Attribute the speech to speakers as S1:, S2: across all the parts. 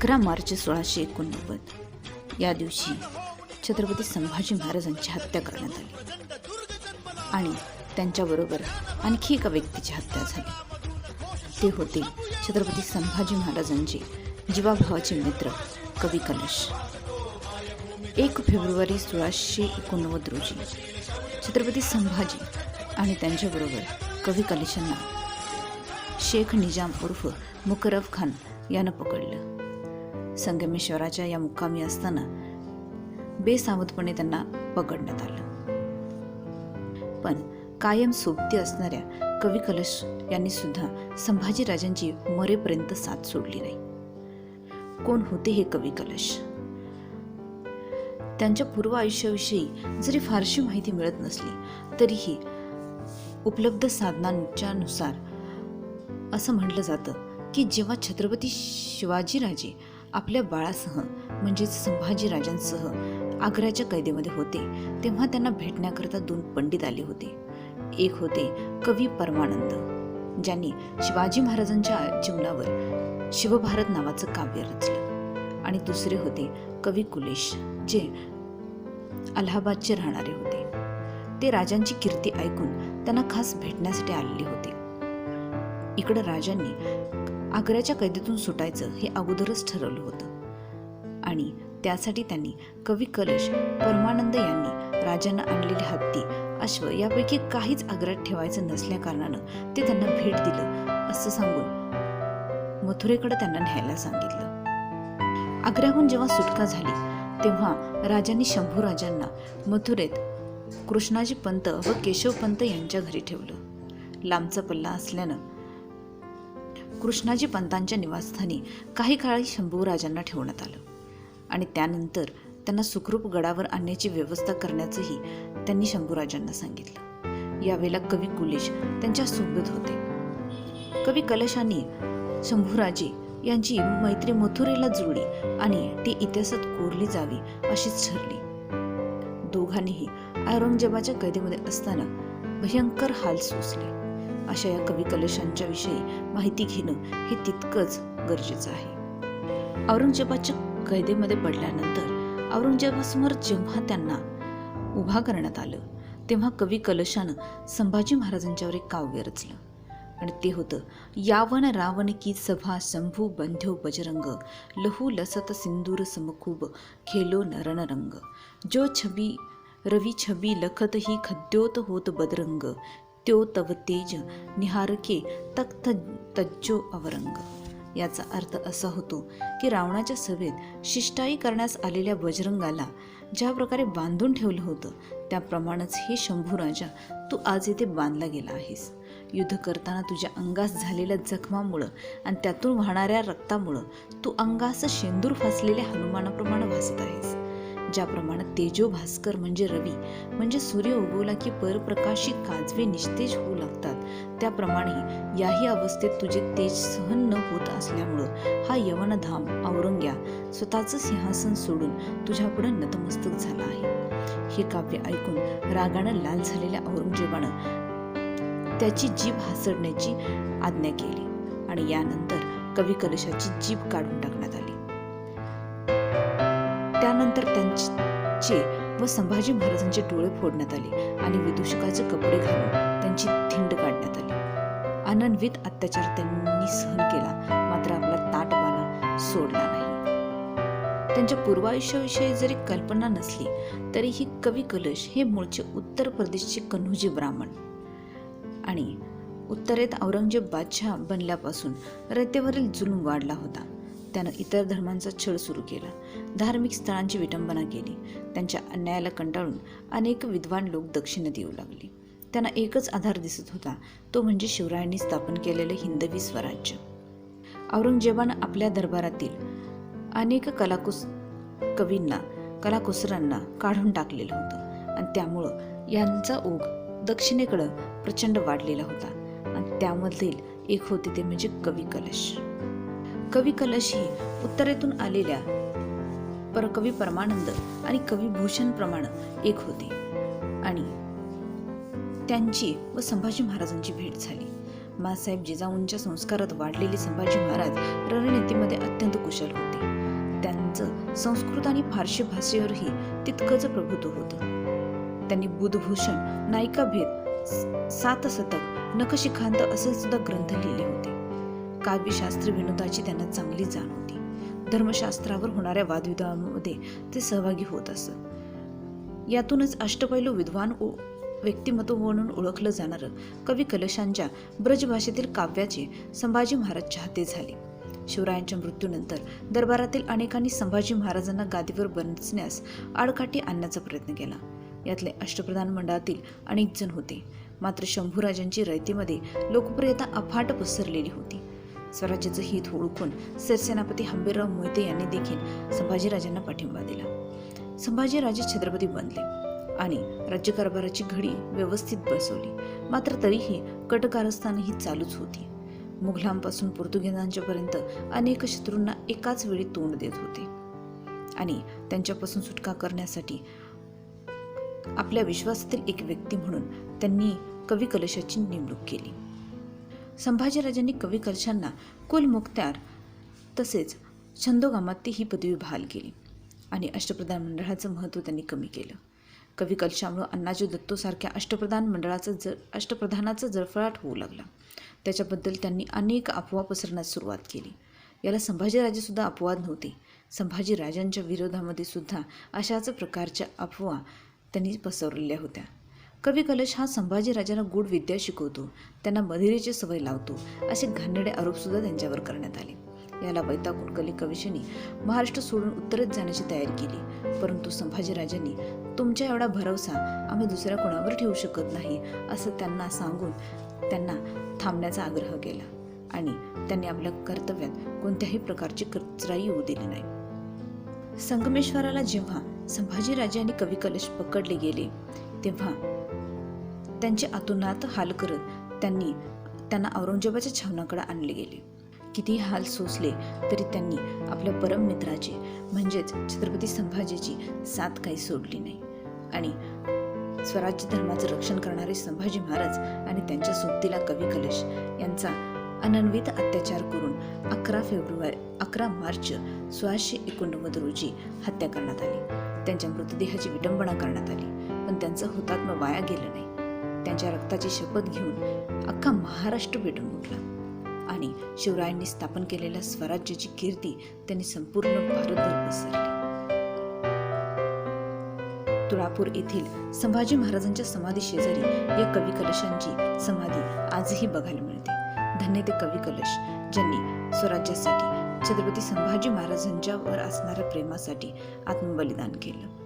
S1: अकरा मार्च सोळाशे एकोणनव्वद. या दिवशी छत्रपती संभाजी महाराजांची हत्या करण्यात आली. आणि त्यांच्याबरोबर आणखी एका व्यक्तीची हत्या झाली. ते होते छत्रपती संभाजी महाराजांचे जीवाभावाचे मित्र कवी कलश. एक फेब्रुवारी सोळाशे एकोणनव्वद रोजी छत्रपती संभाजी आणि त्यांच्याबरोबर कवी कलेशांना शेख निजाम उर्फ मुकरफ खान यानं पकडलं. संगमेश्वराच्या या मुक्कामी असताना बेसावधपणे त्यांना पकडण्यात आलं. पण कायम सोबती असणाऱ्या कवी कलश यांनी सुद्धा संभाजीराजांची मरेपर्यंत साथ सोडली नाही. कोण होते हे कवी कलश त्यांच्या पूर्व आयुष्याविषयी जरी फारशी माहिती मिळत नसली तरीही उपलब्ध साधनांच्या नुसार असं म्हटलं जातं की जेव्हा छत्रपती शिवाजीराजे आपल्या बाळासह म्हणजेच संभाजीराजांसह आग्र्याच्या कैदेमध्ये होते. तेव्हा त्यांना भेटण्याकरता दोन पंडित आले होते. एक होते कवी परमानंद ज्यांनी शिवाजी महाराजांच्या जीवनावर शिवभारत नावाचं काव्य रचलं. आणि दुसरे होते कवी कुलेश जे अलाहाबादचे राहणारे होते. ते राजांची कीर्ती ऐकून त्यांना खास भेटण्यासाठी आलेले होते. इकडं राजांनी आग्र्याच्या कैदेतून सुटायचं हे अगोदरच ठरवलं होतं. आणि त्यासाठी त्यांनी कवी कलश परमानंद यांनी राजांना आणलेली हत्ती अश्व यापैकी काहीच आग्र्यात ठेवायचं नसल्याकारणानं ते त्यांना भेट दिलं असं सांगून मथुरेकडे त्यांना न्यायला सांगितलं. आग्र्याहून जेव्हा सुटका झाली तेव्हा राजांनी शंभू राजांना मथुरेत कृष्णाजी पंत व केशव पंत यांच्या घरी ठेवलं. लांबचा पल्ला असल्यानं कृष्णाजी पंतांच्या निवासस्थानी काही काळी शंभूराजांना ठेवण्यात आलं. आणि त्यानंतर त्यांना सुखरूप गडावर आणण्याची व्यवस्था करण्याचंही त्यांनी शंभूराजांना सांगितलं. यावेळेला कवी कुलेश त्यांच्यासोबत होते. कवी कलशांनी शंभूराजे यांची मैत्री मथुरेला जुळली आणि ती इतिहासात कोरली जावी अशीच ठरली. दोघांनीही औरंगजेबाच्या कैदेमध्ये असताना भयंकर हाल सोसले. अशा या कवी कलशांच्या विषयी माहिती घेणं हे तितकंच गरजेचं आहे. औरंगजेबाच्या कैदेमध्ये पडल्यानंतर औरंगजेबासमोर जेव्हा त्यांना उभा करण्यात आलं तेव्हा कवी कलशानं संभाजी महाराजांच्यावर एक काव्य रचलं. आणि ते होतं यावन रावण की सभा शंभू बंध्यो बजरंग लहू लसत सिंदूर समखूब खेलो नरणरंग. जो छबी रवी छबी लखत ही खद्योत होत बदरंग त्यो तव तेज निहारके तख्त तज्जो अवरंग. याचा अर्थ असा होतो की रावणाच्या सभेत शिष्टाई करण्यास आलेल्या बजरंगाला ज्या प्रकारे बांधून ठेवलं होतं त्याप्रमाणेच हे शंभू राजा तू आज येथे बांधला गेला आहेस. युद्ध करताना तुझ्या अंगास झालेल्या जखमामुळं आणि त्यातून वाहणाऱ्या रक्तामुळं तू अंगास शेंदूर फासलेल्या हनुमानाप्रमाणे भासत आहेस. ज्याप्रमाणे तेजो भास्कर म्हणजे रवी म्हणजे सूर्य उगवला की परप्रकाशी काजवे निस्तेज होऊ लागतात. त्याप्रमाणे याही अवस्थेत तुझे तेज सहन न होत असल्यामुळं हा यवनधाम औरंग्या स्वतःचं सिंहासन सोडून तुझ्यापुढे नतमस्तक झाला आहे. हे काव्य ऐकून रागानं लाल झालेल्या औरंगजेबानं त्याची जीभ हासडण्याची आज्ञा केली आणि यानंतर कवी कलशाची जीभ काढून टाकण्यात आली. त्यानंतर त्यांचे व संभाजी महाराजांचे डोळे फोडण्यात आले आणि विदूषकाचे कपडे घालून त्यांची धिंड काढण्यात आली. अनन्वित अत्याचार त्यांनी सहन केला मात्र आपला ताटबाणा सोडला नाही. त्यांच्या पूर्वायुष्याविषयी जरी कल्पना नसली तरीही कवी कलश हे मूळचे उत्तर प्रदेशचे कन्होजी ब्राह्मण. आणि उत्तरेत औरंगजेब बादशाह बनल्यापासून रयतेवरील जुलूम वाढला होता. त्यानं इतर धर्मांचा छळ सुरू केला. धार्मिक स्थळांची विटंबना केली. त्यांच्या अन्यायाला कंटाळून अनेक विद्वान लोक दक्षिण देऊ लागले. त्यांना एकच आधार दिसत होता तो म्हणजे शिवरायांनी स्थापन केलेले हिंदवी स्वराज्य. औरंगजेबानं आपल्या दरबारातील अनेक कलाकुस कवींना कलाकुसरांना काढून टाकलेलं होतं आणि त्यामुळं यांचा ओघ दक्षिणेकडं प्रचंड वाढलेला होता. आणि त्यामधील एक होते ते म्हणजे कवी कलश. कवी कलश ही उत्तरेतून आलेल्या पर कवी परमानंद आणि कवी भूषण प्रमाण एक होते. आणि त्यांची व संभाजी महाराजांची भेट झाली. मासाहेब जिजाऊंच्या संस्कारात वाढलेले संभाजी महाराज रणनीतीमध्ये अत्यंत कुशल होते. त्यांचं संस्कृत आणि फारशी भाषेवरही तितकंच प्रभुत्व होतं. त्यांनी बुधभूषण नायिकाभेद सात शतक नखशिखांत असे सुद्धा ग्रंथ लिहिले होते. काव्यशास्त्र विनोदाची त्यांना चांगली जाण होती. धर्मशास्त्रावर होणाऱ्या वादविवादामध्ये ते सहभागी होत असत. यातूनच अष्टपैलू विद्वान ओ- व्यक्तिमत्व म्हणून ओळखलं जाणारं कवी कलशांच्या ब्रजभाषेतील काव्याचे संभाजी महाराज चाहते झाले. शिवरायांच्या मृत्यूनंतर दरबारातील अनेकांनी संभाजी महाराजांना गादीवर बसण्यास आडकाठी आणण्याचा प्रयत्न केला. यातले अष्टप्रधान मंडळातील अनेक जण होते. मात्र शंभूराजांची रयतेमध्ये लोकप्रियता अफाट पसरलेली होती. स्वराज्याचं हित ओळखून सरसेनापती हंबीरराव मोहिते यांनी देखील संभाजीराजांना पाठिंबा दिला. संभाजीराजे छत्रपती बनले आणि राज्यकारभाराची घडी व्यवस्थित बसवली. मात्र तरीही कटकारस्थानही चालूच होती. मुघलांपासून पोर्तुगीजांच्यापर्यंत अनेक शत्रूंना एकाच वेळी तोंड देत होते. आणि त्यांच्यापासून सुटका करण्यासाठी आपल्या विश्वासातील एक व्यक्ती म्हणून त्यांनी कवी कलशाची नेमणूक केली. संभाजीराजांनी कवी कलशांना कुलमुक्त्यार तसेच छंदोगामाती ही पदवी बहाल केली आणि अष्टप्रधान मंडळाचं महत्त्व त्यांनी कमी केलं. कवी कलशामुळं अण्णाजी दत्तोसारख्या अष्टप्रधान मंडळाचं ज अष्टप्रधानाचा जळफळाट होऊ लागला. त्याच्याबद्दल त्यांनी अनेक अफवा पसरण्यास सुरुवात केली. याला संभाजीराजेसुद्धा अपवाद नव्हते. संभाजीराजांच्या विरोधामध्ये सुद्धा अशाच प्रकारच्या अफवा त्यांनी पसरलेल्या होत्या. कवी कलश हा संभाजीराजांना गूढ विद्या शिकवतो. त्यांना मदिरेची सवय लावतो. असे घाणेडे आरोपसुद्धा त्यांच्यावर करण्यात आले. याला वैतागून कली कविशनी महाराष्ट्र सोडून उत्तरेत जाण्याची तयारी केली. परंतु संभाजीराजांनी तुमच्या एवढा भरवसा आम्ही दुसऱ्या कोणावर ठेवू शकत नाही असं त्यांना सांगून त्यांना थांबण्याचा आग्रह केला. आणि त्यांनी आपल्या कर्तव्यात कोणत्याही प्रकारची कचराई येऊ दिली नाही. संगमेश्वराला जेव्हा संभाजीराजे आणि कवी कलश पकडले गेले तेव्हा त्यांचे अतुनात हाल करत त्यांनी त्यांना औरंगजेबाच्या छावणाकडे आणले गेले. किती हाल सोसले तरी त्यांनी आपल्या परम मित्राचे म्हणजेच छत्रपती संभाजीची साथ काही सोडली नाही. आणि स्वराज्य धर्माचं रक्षण करणारे संभाजी महाराज आणि त्यांच्या सोबतीला कवी कलश यांचा अनन्वित अत्याचार करून अकरा फेब्रुवारी अकरा मार्च सोळाशे एकोणनव्वद रोजी हत्या करण्यात आली. त्यांच्या मृतदेहाची विटंबना करण्यात आली पण त्यांचं हुतात्मा वाया गेलं नाही. त्यांच्या रक्ताची शपथ घेऊन अख्खा महाराष्ट्र पेटून उठला आणि शिवरायांनी स्थापन केलेल्या स्वराज्याची कीर्ती त्यांनी संपूर्ण भारतभर पसरली. तुळापूर येथील संभाजी महाराजांच्या समाधी शेजारी या कवी कलशांची समाधी आजही बघायला मिळते. धन्य ते कवी कलश ज्यांनी स्वराज्यासाठी छत्रपती संभाजी महाराजांच्यावर असणाऱ्या प्रेमासाठी आत्मबलिदान केलं.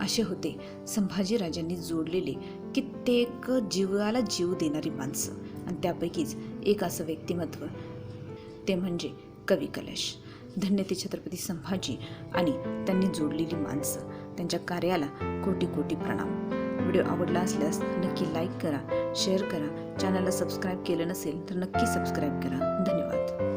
S1: असे होते. संभाजी राजांनी जोडलेले कित्येक जीवाला जीव देणारी माणसं आणि त्यापैकीच एक असं व्यक्तिमत्व ते म्हणजे कवी कलश. धन्य ते छत्रपती संभाजी आणि त्यांनी जोडलेली माणसं. त्यांच्या कार्याला कोटी कोटी प्रणाम. व्हिडिओ आवडला असल्यास नक्की लाईक करा शेअर करा. चॅनलला सबस्क्राईब केलं नसेल तर नक्की सबस्क्राईब करा. धन्यवाद.